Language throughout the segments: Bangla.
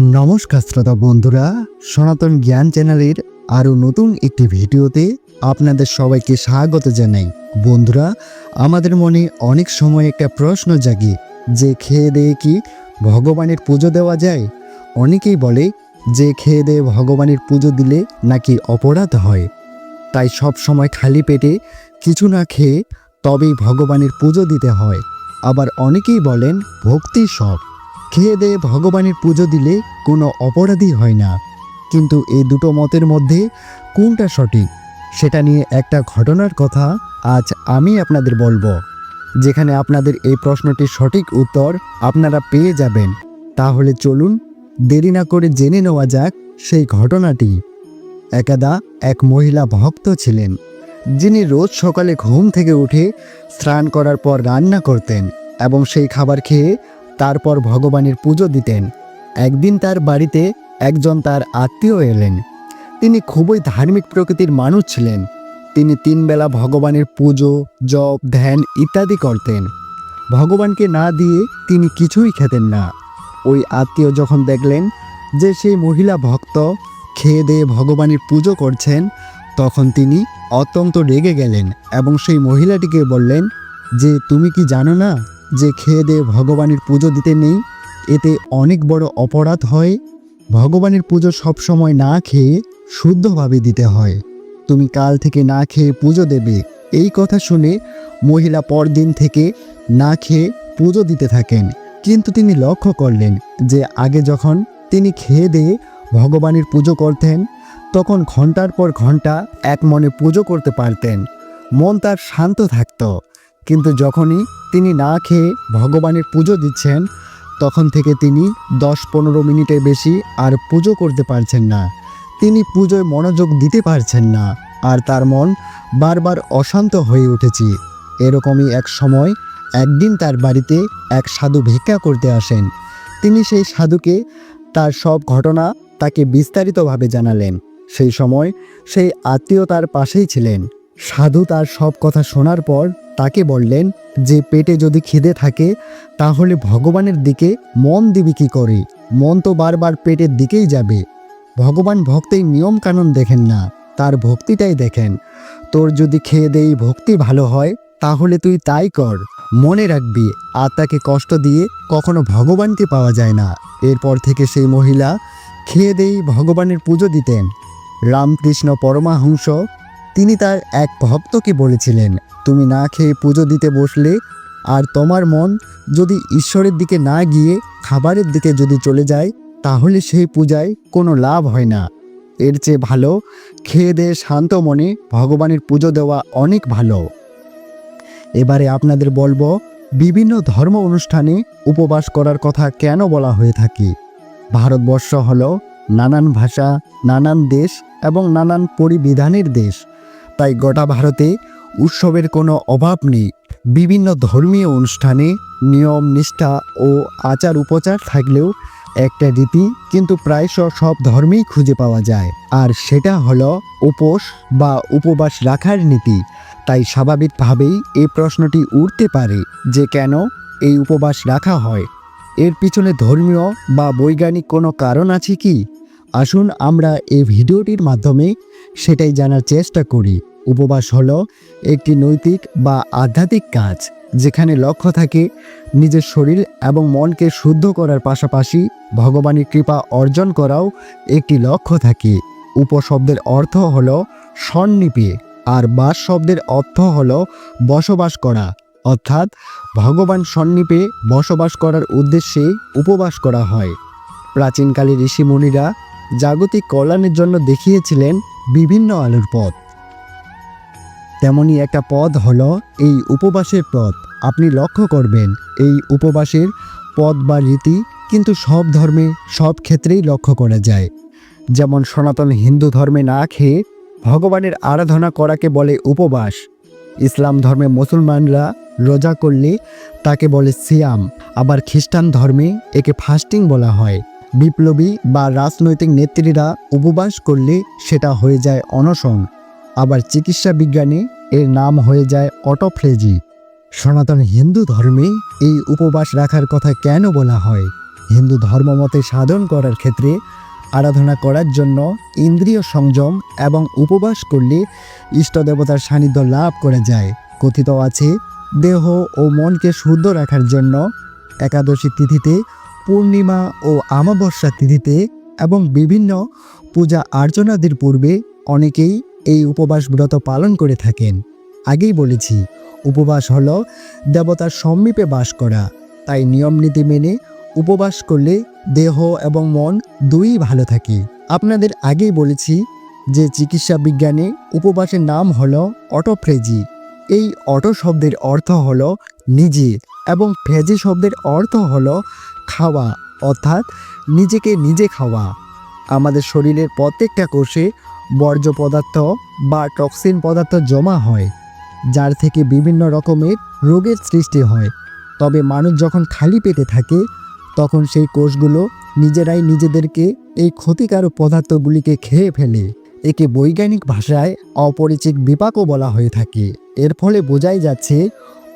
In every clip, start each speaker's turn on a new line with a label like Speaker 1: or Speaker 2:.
Speaker 1: নমস্কার শ্রোতা বন্ধুরা, সনাতন জ্ঞান চ্যানেলের আরও নতুন একটি ভিডিওতে আপনাদের সবাইকে স্বাগত জানাই। বন্ধুরা, আমাদের মনে অনেক সময় একটা প্রশ্ন জাগে, যে খেয়ে দেয়ে কি ভগবানের পুজো দেওয়া যায়? অনেকেই বলে যে খেয়ে দেয়ে ভগবানের পুজো দিলে নাকি অপরাধ হয়। তাই সব সময় খালি পেটে কিছু না খেয়ে তবেই ভগবানের পুজো দিতে হয়। আবার অনেকেই বলেন ভক্তি সব খেয়ে দেয়ে ভগবানের পুজো দিলে কোনো অপরাধী হয় না। কিন্তু এই দুটো মতের মধ্যে কোনটা সঠিক, সেটা নিয়ে একটা ঘটনার কথা আজ আমি আপনাদের বলব। যেখানে আপনাদের এই প্রশ্নটির সঠিক উত্তর আপনারা পেয়ে যাবেন। তাহলে চলুন দেরি না করে জেনে নেওয়া যাক সেই ঘটনাটি। একাদা এক মহিলা ভক্ত ছিলেন, যিনি রোজ সকালে ঘুম থেকে উঠে স্নান করার পর রান্না করতেন এবং সেই খাবার খেয়ে তারপর ভগবানের পুজো দিতেন। একদিন তার বাড়িতে একজন তার আত্মীয় এলেন। তিনি খুবই ধার্মিক প্রকৃতির মানুষ ছিলেন। তিনি তিনবেলা ভগবানের পুজো, জপ, ধ্যান ইত্যাদি করতেন। ভগবানকে না দিয়ে তিনি কিছুই খেতেন না। ওই আত্মীয় যখন দেখলেন যে সেই মহিলা ভক্ত খেয়ে দিয়ে ভগবানের পুজো করছেন, তখন তিনি অত্যন্ত রেগে গেলেন এবং সেই মহিলাটিকে বললেন, যে তুমি কি জানো না যে খেয়ে দিয়ে ভগবানের পুজো দিতে নেই, এতে অনেক বড় অপরাধ হয়। ভগবানের পুজো সবসময় না খেয়ে শুদ্ধভাবে দিতে হয়। তুমি কাল থেকে না খেয়ে পুজো দেবে। এই কথা শুনে মহিলা পরদিন থেকে না খেয়ে পুজো দিতে থাকেন। কিন্তু তিনি লক্ষ্য করলেন যে আগে যখন তিনি খেয়ে দিয়ে ভগবানের পুজো করতেন, তখন ঘণ্টার পর ঘণ্টা এক মনে পুজো করতে পারতেন। মন তার শান্ত থাকতো। কিন্তু যখনই তিনি না খেয়ে ভগবানের পুজো দিচ্ছেন, তখন থেকে তিনি দশ পনেরো মিনিটের বেশি আর পুজো করতে পারছেন না। তিনি পুজোয় মনোযোগ দিতে পারছেন না আর তার মন বারবার অশান্ত হয়ে উঠেছে। এরকমই এক সময় একদিন তার বাড়িতে এক সাধু ভিক্ষা করতে আসেন। তিনি সেই সাধুকে তার সব ঘটনা তাকে বিস্তারিতভাবে জানালেন। সেই সময় সেই আত্মীয় তার পাশেই ছিলেন। সাধু তার সব কথা শোনার পর তাকে বললেন যে পেটে যদি খিদে থাকে, তাহলে ভগবানের দিকে মন দিবি কি করে? মন তো বারবার পেটের দিকেই যাবে। ভগবান ভক্তের নিয়ম কানুন দেখেন না, তার ভক্তিটাই দেখেন। তোর যদি খেয়ে দেই ভক্তি ভালো হয়, তাহলে তুই তাই কর। মনে রাখবি, আত্মাকে কষ্ট দিয়ে কখনো ভগবানকে পাওয়া যায় না। এরপর থেকে সেই মহিলা খেয়ে দেই ভগবানের পুজো দিতেন। রামকৃষ্ণ পরমাহংস তিনি তার এক ভক্তকে বলেছিলেন, তুমি না খেয়ে পুজো দিতে বসলে আর তোমার মন যদি ঈশ্বরের দিকে না গিয়ে খাবারের দিকে যদি চলে যায়, তাহলে সেই পূজায় কোনো লাভ হয় না। এর চেয়ে ভালো, খেয়ে দেয়ে শান্ত মনে ভগবানের পুজো দেওয়া অনেক ভালো। এবারে আপনাদের বলব, বিভিন্ন ধর্ম অনুষ্ঠানে উপবাস করার কথা কেন বলা হয়ে থাকে? ভারতবর্ষ হলো নানান ভাষা, নানান দেশ এবং নানান পরিবিধানের দেশ। তাই গোটা ভারতে উৎসবের কোনো অভাব নেই। বিভিন্ন ধর্মীয় অনুষ্ঠানে নিয়ম, নিষ্ঠা ও আচার উপচার থাকলেও একটা রীতি কিন্তু প্রায়শ সব ধর্মেই খুঁজে পাওয়া যায়। আর সেটা হলো উপোস বা উপবাস রাখার নীতি। তাই স্বাভাবিকভাবেই এই প্রশ্নটি উঠতে পারে যে কেন এই উপবাস রাখা হয়? এর পিছনে ধর্মীয় বা বৈজ্ঞানিক কোনো কারণ আছে কি? আসুন আমরা এই ভিডিওটির মাধ্যমে সেটাই জানার চেষ্টা করি। উপবাস হলো একটি নৈতিক বা আধ্যাত্মিক কাজ যেখানে লক্ষ্য থাকে নিজের শরীর এবং মনকে শুদ্ধ করার পাশাপাশি ভগবানের কৃপা অর্জন করাও একটি লক্ষ্য থাকে। উপশব্দের অর্থ হল সন্নিপে আর বাস শব্দের অর্থ হল বসবাস করা। অর্থাৎ ভগবান সন্নিপে বসবাস করার উদ্দেশ্যে উপবাস করা হয়। প্রাচীনকালে ঋষিমুনিরা জাগতিক কল্যাণের জন্য দেখিয়েছিলেন বিভিন্ন আলোর পথ। তেমনই একটা পদ হলো এই উপবাসের পথ আপনি লক্ষ্য করবেন, এই উপবাসের পদ বা রীতি কিন্তু সব ধর্মে, সব ক্ষেত্রেই লক্ষ্য করা যায়। যেমন সনাতন হিন্দু ধর্মে না খেয়ে ভগবানের আরাধনা করাকে বলে উপবাস। ইসলাম ধর্মে মুসলমানরা রোজা করলে তাকে বলে সিয়াম। আবার খ্রিস্টান ধর্মে একে ফাস্টিং বলা হয়। বিপ্লবী বা রাজনৈতিক নেত্রীরা উপবাস করলে সেটা হয়ে যায় অনশন। আবার চিকিৎসা বিজ্ঞানে এর নাম হয়ে যায় অটোফ্লেজি। সনাতন হিন্দু ধর্মে এই উপবাস রাখার কথা কেন বলা হয়? হিন্দু ধর্মমতে সাধন করার ক্ষেত্রে, আরাধনা করার জন্য ইন্দ্রিয় সংযম এবং উপবাস করলে ইষ্ট দেবতার সান্নিধ্য লাভ করা যায়। কথিত আছে, দেহ ও মনকে শুদ্ধ রাখার জন্য একাদশী তিথিতে, পূর্ণিমা ও আমাবস্যা তিথিতে এবং বিভিন্ন পূজা আর্চনাদের পূর্বে অনেকেই এই উপবাস ব্রত পালন করে থাকেন। আগেই বলেছি, উপবাস হল দেবতার সমীপে বাস করা। তাই নিয়ম নীতি মেনে উপবাস করলে দেহ এবং মন দুই ভালো থাকে। আপনাদের আগেই বলেছি যে চিকিৎসা বিজ্ঞানে উপবাসের নাম হলো অটোফ্রেজি। এই অটো শব্দের অর্থ হল নিজে এবং ফ্রেজি শব্দের অর্থ হল খাওয়া, অর্থাৎ নিজেকে নিজে খাওয়া। আমাদের শরীরের প্রত্যেকটা কোষে বর্জ্য পদার্থ বা টক্সিন পদার্থ জমা হয়, যার থেকে বিভিন্ন রকমের রোগের সৃষ্টি হয়। তবে মানুষ যখন খালি পেটে থাকে, তখন সেই কোষগুলো নিজেরাই নিজেদেরকে এই ক্ষতিকারক পদার্থগুলিকে খেয়ে ফেলে। একে বৈজ্ঞানিক ভাষায় অপরিচিত বিপাকও বলা হয়ে থাকে। এর ফলে বোঝাই যাচ্ছে,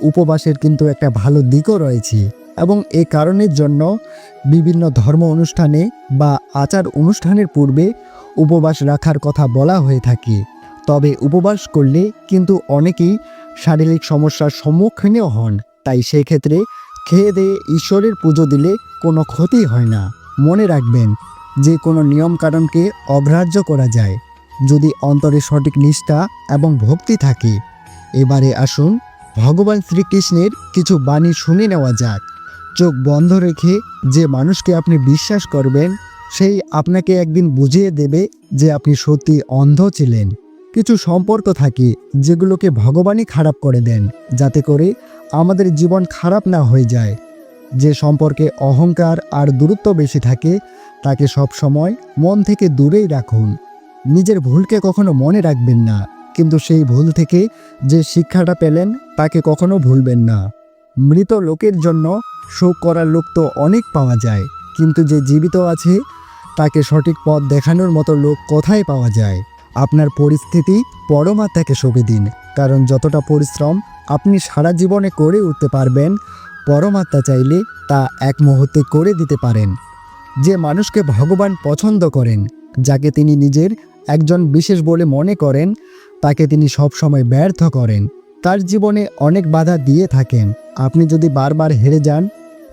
Speaker 1: উপবাসের কিন্তু একটা ভালো দিকও রয়েছে। এবং এই কারণের জন্য বিভিন্ন ধর্ম অনুষ্ঠানে বা আচার অনুষ্ঠানের পূর্বে উপবাস রাখার কথা বলা হয়ে থাকে। তবে উপবাস করলে কিন্তু অনেকেই শারীরিক সমস্যার সম্মুখীনও হন। তাই সেক্ষেত্রে খেয়ে দিয়ে ঈশ্বরের পুজো দিলে কোনো ক্ষতি হয় না। মনে রাখবেন, যে কোনো নিয়মকানুনকে অগ্রাহ্য করা যায়। যদি অন্তরে সঠিক নিষ্ঠা এবং ভক্তি থাকে। এবারে আসুন, ভগবান শ্রীকৃষ্ণের কিছু বাণী শুনে নেওয়া যাক। চোখ বন্ধ রেখে যে মানুষকে আপনি বিশ্বাস করবেন, সেই আপনাকে একদিন বুঝিয়ে দেবে যে আপনি সত্যি অন্ধ ছিলেন। কিছু সম্পর্ক থাকে যেগুলোকে ভগবানই খারাপ করে দেন, যাতে করে আমাদের জীবন খারাপ না হয়ে যায়। যে সম্পর্কে অহংকার আর দূরত্ব বেশি থাকে, তাকে সব সময় মন থেকে দূরেই রাখুন। নিজের ভুলকে কখনো মনে রাখবেন না, কিন্তু সেই ভুল থেকে যে শিক্ষাটা পেলেন, তাকে কখনো ভুলবেন না। মৃত লোকের জন্য শোক করার লোক তো অনেক পাওয়া যায়। কিন্তু যে জীবিত আছে, তাকে সঠিক পথ দেখানোর মতো লোক কোথায় পাওয়া যায়? আপনার পরিস্থিতি পরমাত্মাকে সঁপে দিন। কারণ যতটা পরিশ্রম আপনি সারা জীবনে করে উঠতে পারবেন, পরমাত্মা চাইলে তা এক মুহূর্তে করে দিতে পারেন। যে মানুষকে ভগবান পছন্দ করেন, যাকে তিনি নিজের একজন বিশেষ বলে মনে করেন, তাকে তিনি সবসময় ব্যর্থ করেন। তার জীবনে অনেক বাধা দিয়ে থাকেন। আপনি যদি বারবার হেরে যান,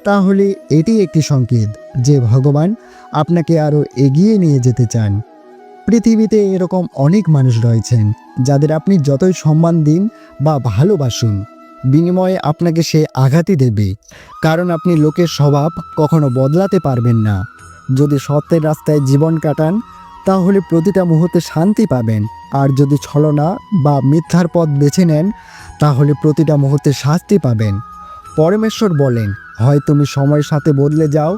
Speaker 1: তাহলে এটি একটি সংকেত যে ভগবান আপনাকে আরও এগিয়ে নিয়ে যেতে চান। পৃথিবীতে এরকম অনেক মানুষ রয়েছেন, যাদের আপনি যতই সম্মান দিন বা ভালোবাসুন, বিনিময়ে আপনাকে সে আঘাতই দেবে। কারণ আপনি লোকের স্বভাব কখনো বদলাতে পারবেন না। যদি সত্যের রাস্তায় জীবন কাটান তাহলে প্রতিটা মুহূর্তে শান্তি পাবেন। আর যদি ছলনা বা মিথ্যার পথ বেছে নেন, তাহলে প্রতিটা মুহূর্তে শাস্তি পাবেন। পরমেশ্বর বলেন, হয় তুমি সময়ের সাথে বদলে যাও,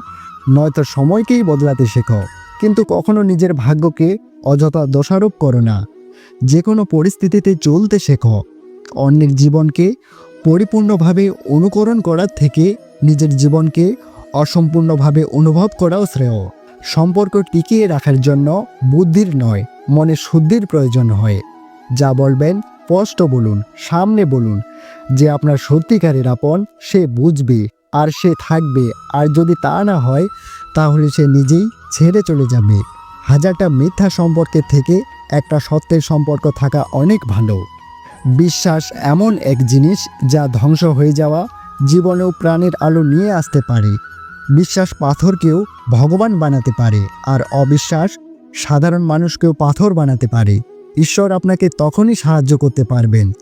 Speaker 1: নয়তো সময়কেই বদলাতে শেখো। কিন্তু কখনো নিজের ভাগ্যকে অযথা দোষারোপ করো না। যে কোনো পরিস্থিতিতে চলতে শেখো। অন্যের জীবনকে পরিপূর্ণভাবে অনুকরণ করার থেকে নিজের জীবনকে অসম্পূর্ণভাবে অনুভব করাও শ্রেয়। সম্পর্ক টিকিয়ে রাখার জন্য বুদ্ধির নয়, মনে শুদ্ধির প্রয়োজন হয়। যা বলবেন, স্পষ্ট বলুন, সামনে বলুন। যে আপনার সত্যিকারের আপন, সে বুঝবে, আর সে থাকবে। আর যদি তা না হয়, তাহলে সে নিজেই ছেড়ে চলে যাবে। হাজারটা মিথ্যা সম্পর্কের থেকে একটা সত্যের সম্পর্ক থাকা অনেক ভালো। বিশ্বাস এমন এক জিনিস যা ধ্বংস হয়ে যাওয়া জীবনেও প্রাণের আলো নিয়ে আসতে পারে। বিশ্বাস পাথরকেও ভগবান বানাতে পারে আর অবিশ্বাস সাধারণ মানুষকেও পাথর বানাতে পারে। ঈশ্বর আপনাকে তখনই সাহায্য করতে পারবেন,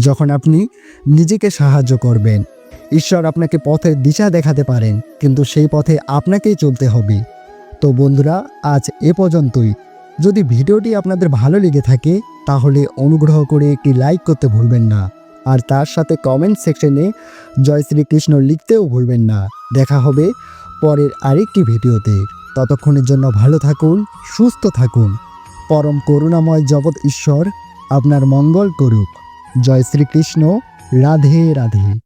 Speaker 1: যখন আপনি নিজেকে সাহায্য করবেন। ঈশ্বর আপনাকে পথের দিশা দেখাতে পারেন, কিন্তু সেই পথে আপনাকেই চলতে হবে। তো বন্ধুরা, আজ এ পর্যন্তই। যদি ভিডিওটি আপনাদের ভালো লেগে থাকে, তাহলে অনুগ্রহ করে একটি লাইক করতে ভুলবেন না। আর তার সাথে কমেন্ট সেকশনে জয় শ্রীকৃষ্ণ লিখতেও ভুলবেন না। দেখা হবে পরের আরেকটি ভিডিওতে। ততক্ষণের জন্য ভালো থাকুন, সুস্থ থাকুন। পরম করুণাময় জগৎ ঈশ্বর আপনার মঙ্গল করুক। জয় শ্রীকৃষ্ণ, রাধে রাধে।